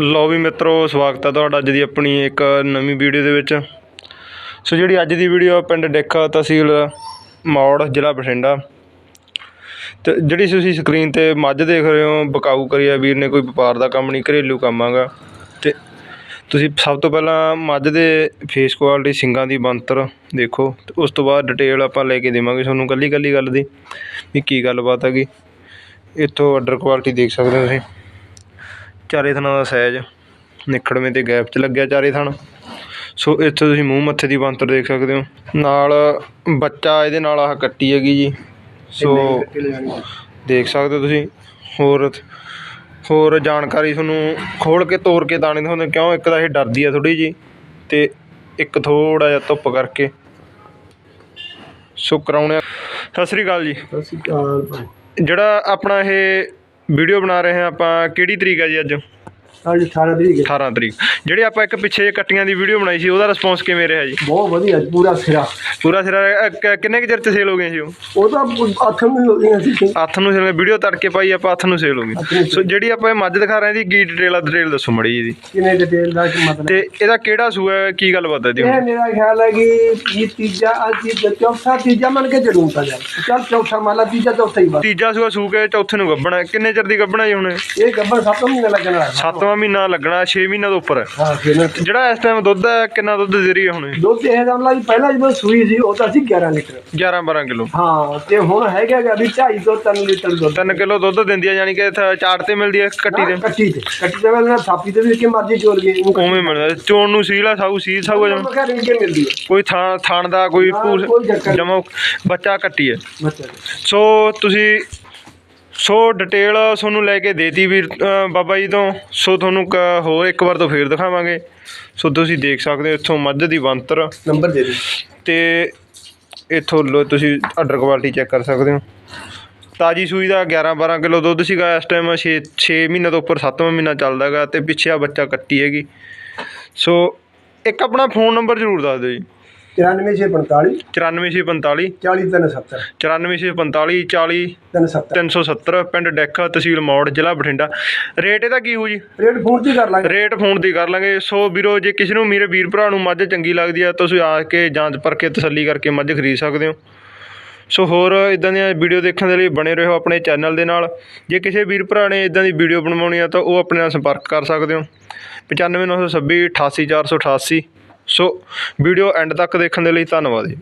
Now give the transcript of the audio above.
ਲਓ ਵੀ ਮਿੱਤਰੋ, ਸਵਾਗਤ ਹੈ ਤੁਹਾਡਾ ਅੱਜ ਦੀ ਆਪਣੀ ਇੱਕ ਨਵੀਂ ਵੀਡੀਓ ਦੇ ਵਿੱਚ। ਸੋ ਜਿਹੜੀ ਅੱਜ ਦੀ ਵੀਡੀਓ ਆ, ਪਿੰਡ ਡੇਖਾ ਤਹਿਸੀਲ ਮੌੜ, ਜ਼ਿਲ੍ਹਾ ਬਠਿੰਡਾ। ਤੇ ਜਿਹੜੀ ਤੁਸੀਂ ਸਕਰੀਨ ਤੇ ਮੱਝ ਦੇਖ ਰਹੇ ਹੋ, ਬਕਾਊ ਕਰਿਆ ਵੀਰ ਨੇ ਕੋਈ ਵਪਾਰ ਦਾ ਕੰਮ ਨਹੀਂ, ਘਰੇਲੂ ਕੰਮ ਆਗਾ ਤੇ ਤੁਸੀਂ ਸਭ ਤੋਂ ਪਹਿਲਾਂ ਮੱਝ ਦੇ ਫੇਸ ਕੁਆਲਿਟੀ ਸਿੰਗਾਂ ਦੀ ਬੰਤਰ ਦੇਖੋ। ਤੇ ਉਸ ਤੋਂ ਬਾਅਦ ਡਿਟੇਲ ਆਪਾਂ ਲੈ ਕੇ ਦੇਵਾਂਗੇ ਤੁਹਾਨੂੰ ਕੱਲੀ ਕੱਲੀ ਗੱਲ ਦੀ, ਵੀ ਕੀ ਗੱਲਬਾਤ ਹੈਗੀ। ਇੱਥੋਂ ਆਰਡਰ ਕੁਆਲਿਟੀ ਦੇਖ ਸਕਦੇ ਹੋ ਤੁਸੀਂ। ਚਾਰੇ ਥਣਾਂ ਦਾ ਸਾਈਜ਼ ਨਿਖੜਵੇਂ ਤੇ ਗੈਪ 'ਚ ਲੱਗਿਆ ਚਾਰੇ ਥਣ ਸੋ ਇੱਥੇ ਤੁਸੀਂ ਮੂੰਹ ਮੱਥੇ ਦੀ ਬੰਤਰ ਦੇਖ ਸਕਦੇ ਹੋ। ਨਾਲ ਬੱਚਾ ਇਹਦੇ ਨਾਲ ਆਹ ਕੱਟੀ ਹੈਗੀ ਜੀ। ਸੋ ਦੇਖ ਸਕਦੇ ਹੋ ਤੁਸੀਂ। ਹੋਰ ਹੋਰ ਜਾਣਕਾਰੀ ਤੁਹਾਨੂੰ ਖੋਲ ਕੇ ਤੋੜ ਕੇ ਦਾਣੇ ਦਿਖਾਉਂਦੇ। ਕਿਉਂ? ਇੱਕ ਤਾਂ ਇਹ ਡਰਦੀ ਆ ਥੋੜੀ ਜੀ ਤੇ ਇੱਕ ਥੋੜਾ ਜਿਹਾ ਧੁੱਪ ਕਰਕੇ। ਸੋ ਕਰਾਉਣੇ। ਸਤਿ ਸ੍ਰੀ ਅਕਾਲ ਜੀ। ਸਤਿ ਸ਼੍ਰੀ ਅਕਾਲ ਜਿਹੜਾ ਆਪਣਾ ਇਹ ਵੀਡੀਓ ਬਣਾ ਰਹੇ ਹਾਂ ਆਪਾਂ। ਕਿਹੜੀ ਤਰੀਕ ਹੈ ਜੀ ਅੱਜ? ਅੱਜ 18 ਤਰੀਕ ਹੈ। 18 ਤਰੀਕ। ਜਿਹੜੇ ਆਪਾਂ ਇੱਕ ਪਿੱਛੇ ਜਿਹੇ ਕੱਟੀਆਂ ਦੀ ਵੀਡੀਓ ਬਣਾਈ ਸੀ ਉਹਦਾ ਰਿਸਪੌਂਸ ਕਿਵੇਂ ਰਿਹਾ ਜੀ? ਬਹੁਤ ਵਧੀਆ ਜੀ, ਪੂਰਾ ਸਿਰਾ। ਪੂਰਾ ਸਿਰਾ ਕਿੰਨੇ ਕੁ ਚਿਰ ਚ ਸੇਲ ਹੋ ਗਏ ਸੀ ਉਹ? ਉਹ ਤਾਂ ਅੱਖ ਨੂੰ ਸੀ। ਹੱਥ ਨੂੰ ਸੇਲ ਵੀਡੀਓ ਤੜਕੇ ਪਾਈ ਆਪਾਂ ਹੱਥ ਨੂੰ ਸੇਲ ਹੋ ਗਈ। ਸੋ ਜਿਹੜੀ ਆਪਾਂ ਇਹ ਮੱਝ ਦਿਖਾ ਰਹੇ ਦੀ ਕੀ ਡਿਟੇਲ ਆ ਡਿਟੇਲ ਦੱਸੋ ਮੜੀ ਜੀ ਕਿੰਨੇ ਡਿਟੇਲ ਦਾ ਕੀ ਮਤਲਬ? ਤੇ ਇਹਦਾ ਕਿਹੜਾ ਸੂ ਹੈ ਕੀ ਗੱਲ ਬਾਤ ਹੈ ਇਹ ਮੇਰਾ ਖਿਆਲ ਹੈ ਕਿ ਇਹ ਤੀਜਾ ਅੱਜ ਇਹ ਚੌਥਾ ਤੀਜਾ ਮੰਨ ਕੇ ਚੱਲੂੰ ਤਾਂ ਯਾਰ ਚੱਲ ਚੌਥਾ ਮਾਲਾ ਤੀਜਾ ਚੌਥਾ ਹੀ ਬਸ। ਤੀਜਾ ਸੂਆ ਸੂ ਕੇ ਚੌਥੇ ਨੂੰ ਗੱਬਣਾ ਕਿੰਨੇ ਚਿਰ ਦੀ ਗੱਭਣਾ ਜੀ ਹੁਣ ਇਹ? ਗੱਬਰ ਸੱਤ ਮਹੀਨੇ ਲੱਗਣ ਵਾਲਾ। 7 ਸਵਾ ਮਹੀਨਾ ਲੱਗਣਾ 6 ਮਹੀਨਾ ਤੋਂ ਉੱਪਰ। ਹਾਂ ਕਿੰਨਾ ਜਿਹੜਾ ਇਸ ਟਾਈਮ ਦੁੱਧ ਹੈ ਕਿੰਨਾ ਦੁੱਧ ਜ਼ਰੀ ਹੈ? ਦੁੱਧ ਇਹ ਦਾ ਮਲਾ ਜੀ ਪਹਿਲਾਂ ਜਦੋਂ ਸੂਈ ਸੀ ਉਹ ਤਾਂ ਸੀ 11 ਲੀਟਰ। 11 12 ਕਿਲੋ। ਹਾਂ ਤੇ ਹੁਣ ਹੈਗਾ ਵੀ 2.5 ਤੋਂ 3 ਲੀਟਰ ਦੁੱਧ। 3 ਕਿਲੋ ਦੁੱਧ ਦਿੰਦੀ ਹੈ ਕਿ ਇੱਥੇ ਚਾਟ ਤੇ ਮਿਲਦੀ ਹੈ ਕੱਟੀ ਤੇ। ਕੱਟੀ ਤੇ। ਕੱਟੀ ਤੇ ਵੇਲੇ ਥਾਪੀ ਤੇ ਵੀ ਕਿ ਮਰਜ਼ੀ ਚੋਲ ਗਏ ਉਹ ਉਵੇਂ ਮਿਲਦਾ। ਚੋਣ ਨੂੰ ਸੀਲਾ ਸਾਊ ਸੀ ਸਾਊ ਹੈ ਕੋਈ ਥਾਂ ਥਾਣ ਦਾ ਕੋਈ ਹਾਂ, ਕੋਈ ਬੱਚਾ ਕੱਟੀ ਹੈ ਬੱਚਾ ਸੋ ਤੁਸੀਂ ਸੋ ਡਿਟੇਲ ਤੁਹਾਨੂੰ ਲੈ ਕੇ ਦੇਤੀ ਵੀਰ ਬਾਬਾ ਜੀ ਤੋਂ। ਸੋ ਤੁਹਾਨੂੰ ਹੋਰ ਇੱਕ ਵਾਰ ਤੋਂ ਫੇਰ ਦਿਖਾਵਾਂਗੇ। ਸੋ ਤੁਸੀਂ ਦੇਖ ਸਕਦੇ ਹੋ ਇੱਥੋਂ ਮੱਝ ਦੀ ਬੰਤਰ ਨੰਬਰ ਦੇ ਦੇ ਤੇ ਇੱਥੋਂ ਲੋ ਤੁਸੀਂ ਆਰਡਰ ਕੁਆਲਿਟੀ ਚੈੱਕ ਕਰ ਸਕਦੇ ਹੋ। ਤਾਜੀ ਸੂਈ ਦਾ 11 12 ਕਿਲੋ ਦੁੱਧ ਸੀਗਾ ਇਸ ਟਾਈਮ 6 6 ਮਹੀਨੇ ਤੋਂ ਉੱਪਰ 7ਵਾਂ ਮਹੀਨਾ ਚੱਲਦਾ ਹੈਗਾ ਤੇ ਪਿੱਛੇ ਆ ਬੱਚਾ ਕੱਟੀ ਹੈਗੀ। ਸੋ ਇੱਕ ਆਪਣਾ ਫੋਨ ਨੰਬਰ ਜ਼ਰੂਰ ਦੱਸ ਦਿਓ ਜੀ। 94645 94645 40370 94645 40 370 370 ਪਿੰਡ ਡੈਖਾ ਤਹਿਸੀਲ ਮੌੜ ਜ਼ਿਲ੍ਹਾ ਬਠਿੰਡਾ। ਰੇਟ ਇਹਦਾ ਕੀ ਹੋਊ ਜੀ? ਰੇਟ ਫੋਨ ਤੇ ਕਰ ਲਾਂਗੇ। ਰੇਟ ਫੋਨ ਤੇ ਕਰ ਲਾਂਗੇ। ਸੋ ਵੀਰੋ ਜੇ ਕਿਸੇ ਨੂੰ ਮੇਰੇ ਵੀਰ ਭਰਾ ਨੂੰ ਮੱਝ ਚੰਗੀ ਲੱਗਦੀ ਆ ਤੁਸੀਂ ਆ ਕੇ ਜਾਂਚ ਪਰਖ ਕੇ ਤਸੱਲੀ ਕਰਕੇ ਮੱਝ ਖਰੀਦ ਸਕਦੇ ਹੋ। ਸੋ ਹੋਰ ਇਦਾਂ ਦੀਆਂ ਵੀਡੀਓ ਦੇਖਣ ਦੇ ਲਈ ਬਣੇ ਰਹੋ ਆਪਣੇ ਚੈਨਲ ਦੇ ਨਾਲ। ਜੇ ਕਿਸੇ ਵੀਰ ਭਰਾ ਨੇ ਇਦਾਂ ਦੀ ਵੀਡੀਓ ਬਣਵਾਉਣੀ ਆ ਤਾਂ ਉਹ ਆਪਣੇ ਨਾਲ ਸੰਪਰਕ ਕਰ ਸਕਦੇ ਹੋ। 95926 88488 ਸੋ ਵੀਡੀਓ ਐਂਡ ਤੱਕ ਦੇਖਣ ਦੇ ਲਈ ਧੰਨਵਾਦ ਜੀ।